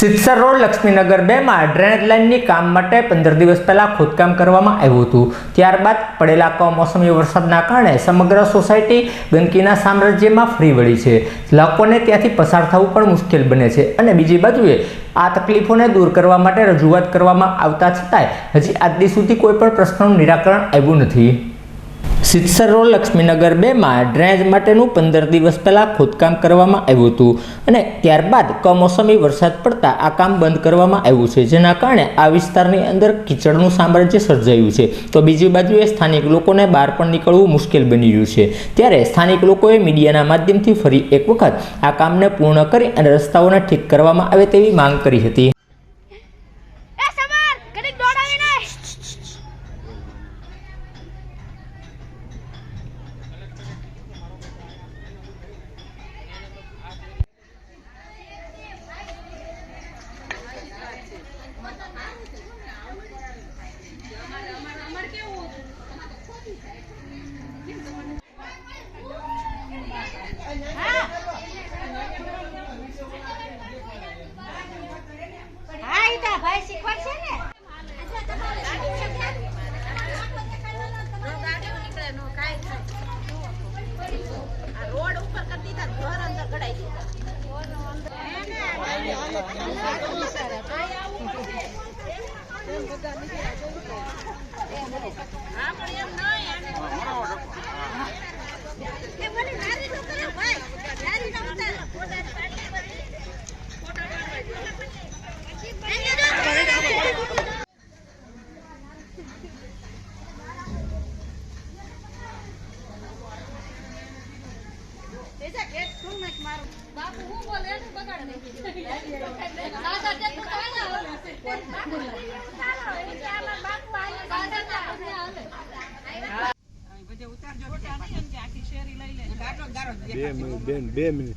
સિત્સર road Laxmi Nagar બેમાં drainage લાઇનની કામ માટે પંદર દિવસ પહેલા ખોદકામ કરવામાં આવ્યું હતું. ત્યારબાદ પડેલા કમોસમી વરસાદના કારણે સમગ્ર સોસાયટી ગંદકીના સામ્રાજ્યમાં ફરી વળી છે. લોકોને ત્યાંથી પસાર થવું પણ મુશ્કેલ બને છે અને બીજી બાજુએ આ તકલીફોને દૂર કરવા માટે રજૂઆત કરવામાં આવતા છતાંય હજી આજ સુધી કોઈ પણ પ્રશ્નનું નિરાકરણ આવ્યું નથી. સિત્સર લક્ષ્મીનગર બેમાં ડ્રેનેજ માટેનું પંદર દિવસ પહેલાં ખોદકામ કરવામાં આવ્યું હતું અને ત્યારબાદ કમોસમી વરસાદ પડતા આ કામ બંધ કરવામાં આવ્યું છે, જેના કારણે આ વિસ્તારની અંદર કીચડનું સામ્રાજ્ય સર્જાયું છે. તો બીજી બાજુએ સ્થાનિક લોકોને બહાર પણ નીકળવું મુશ્કેલ બની રહ્યું છે. ત્યારે સ્થાનિક લોકોએ મીડિયાના માધ્યમથી ફરી એક વખત આ કામને પૂર્ણ કરી અને રસ્તાઓને ઠીક કરવામાં આવે તેવી માંગ કરી હતી. ઈટા ભાઈ શીખવાડશે ને રોડ ઉપર કરી દીધા ને ઘર અંદર કઢાઈ દીધા હા પણ એમ નહીં એ મને નારી નો કરે ભાઈ નારી નો ઉતાર ફોટા પાડી બાપુ હું બોલે એનું બગાડ નહીં દાદા તે તો ચાલો બાપુ આયો દાદા બે મિનિટ બેન બે મિનિટ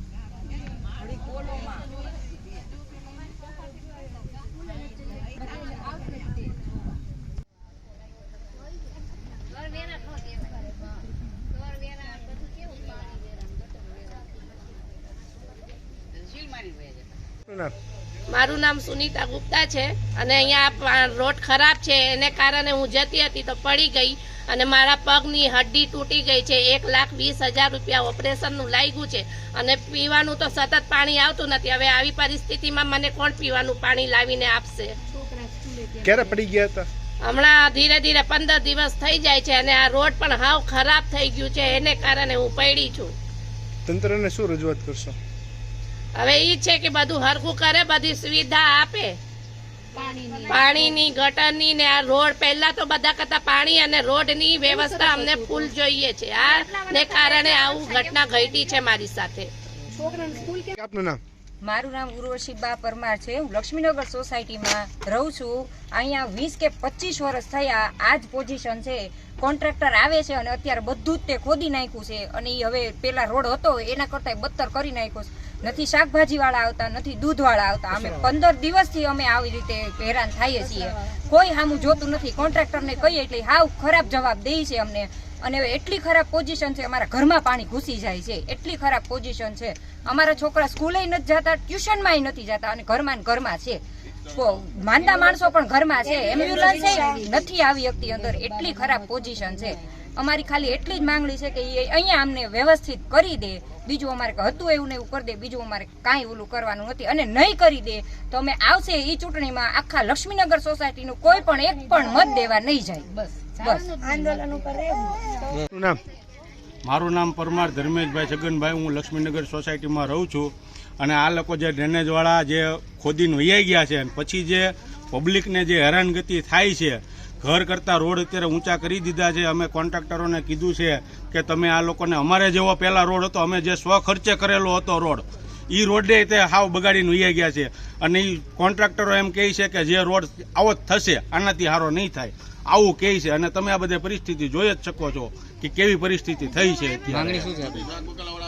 ઘર વેરા નો દેવાય ઘર વેરા બધું કેવું પાણી વેરા ગટર વેરા મારું નામ સુનીતા ગુપ્તા છે અને અહીંયા રોડ ખરાબ છે. એને કારણે હું જતી હતી તો પડી ગઈ અને મારા પગની હડ્ડી તૂટી ગઈ છે. એક લાખ વીસ હજાર રૂપિયા ઓપરેશનનું લાગ્યું છે અને પીવાનું તો સતત પાણી આવતું નથી. હવે આવી પરિસ્થિતિમાં મને કોણ પીવાનું પાણી લાવીને આપશે? ક્યારે પડી ગયા હતા? હમણાં ધીરે ધીરે પંદર દિવસ થઈ જાય છે અને આ રોડ પણ હાવ ખરાબ થઈ ગયું છે. એને કારણે હું પડી છું. તંત્રને શું રજૂઆત કરશો? હવે ઈ છે કે બધું હરખું કરે બધી સુવિધા આપે. પાણીની. ગટરની ને આ રોડ પહેલા તો બધા કરતા પાણી અને રોડની વ્યવસ્થા અમને ફૂલ જોઈએ છે. આ ને કારણે આવું ઘટના ઘટી છે મારી સાથે. આપનું નામ? મારું નામ ઉર્વશીબા પરમાર છે. હું લક્ષ્મીનગર સોસાયટીમાં રહું છું. અહીંયા વીસ કે પચીસ વર્ષ થયા આ જ પોઝિશન છે. કોન્ટ્રાક્ટર આવે છે અને અત્યારે બધું જ તે ખોદી નાખ્યું છે. અને એ હવે પેલા રોડ હતો એના કરતાં બદતર કરી નાખ્યો છે. નથી શાકભાજીવાળા આવતા નથી દૂધવાળા આવતા. અમે પંદર દિવસથી અમે આવી રીતે હેરાન થઈએ છીએ. કોઈ સામું જોતું નથી. કોન્ટ્રાક્ટરને કહીએ એટલે હાવ ખરાબ જવાબ દે છે અમને. અને એટલી ખરાબ પોઝિશન છે, અમારા ઘરમાં પાણી ઘૂસી જાય છે. એટલી ખરાબ પોઝિશન છે. અમારા છોકરા સ્કૂલે નથી જતા ટ્યુશનમાંય નથી જતા અને ઘરમાં ઘરમાં છે. માંદા માણસો પણ ઘરમાં છે. એમ્બ્યુલન્સ નથી આવી શકતી અંદર. એટલી ખરાબ પોઝિશન છે. અમારી ખાલી એટલી જ માંગણી છે કે એ અહીંયા અમને વ્યવસ્થિત કરી દે. બીજું અમારે હતું એવું ને એવું કરી દે. બીજું અમારે કાંઈ ઓલું કરવાનું નથી. અને નહીં કરી દે, તો અમે આવશે એ ચૂંટણીમાં આખા લક્ષ્મીનગર સોસાયટીનું કોઈ પણ એક પણ મત દેવા નહીં જાય. બસ. બસ. નામ? મારું નામ પરમાર ધર્મેશભાઈ છગનભાઈ. હું લક્ષ્મીનગર સોસાયટીમાં રહું છું. અને આ લોકો જે ડ્રેનેજવાળા જે ખોદીને વૈયાઈ ગયા છે પછી જે પબ્લિકને જે હેરાનગતિ થાય છે, ઘર કરતાં રોડ અત્યારે ઊંચા કરી દીધા છે. અમે કોન્ટ્રાક્ટરોને કીધું છે કે તમે આ લોકોને અમારે જેવો પહેલાં રોડ હતો, અમે જે સ્વ ખર્ચે કરેલો હતો રોડ એ રોડે તે હાવ બગાડીને વૈયા ગયા છે. અને એ કોન્ટ્રાક્ટરો એમ કહે છે કે જે રોડ આવો જ થશે, આનાથી સારો નહીં થાય. આવું કહે છે અને તમે આ બધી પરિસ્થિતિ જોઈ જ શકો છો કે કેવી પરિસ્થિતિ થઈ છે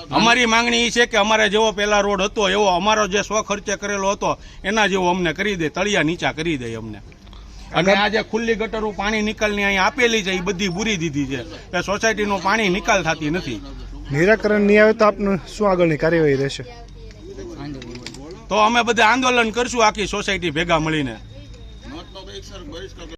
અમારી માંગણી એ છે કે અમારે જેવો પેલા રોડ હતો એવો અમારો જે સ્વ ખર્ચે કરેલો હતો એના જેવો અમને કરી દે તળિયા નીચા કરી દે અમને. અને આ જે ખુલ્લી ગટરો પાણી નિકાલની અહીંયા આપેલી છે એ બધી બુરી દીધી છે. કે સોસાયટીનું પાણી નિકાલ થતી નથી. નિરાકરણ નહીં આવે તો આપનું શું આગળની કાર્યવાહી રહેશે? તો અમે બધા આંદોલન કરશું આખી સોસાયટી ભેગા મળીને.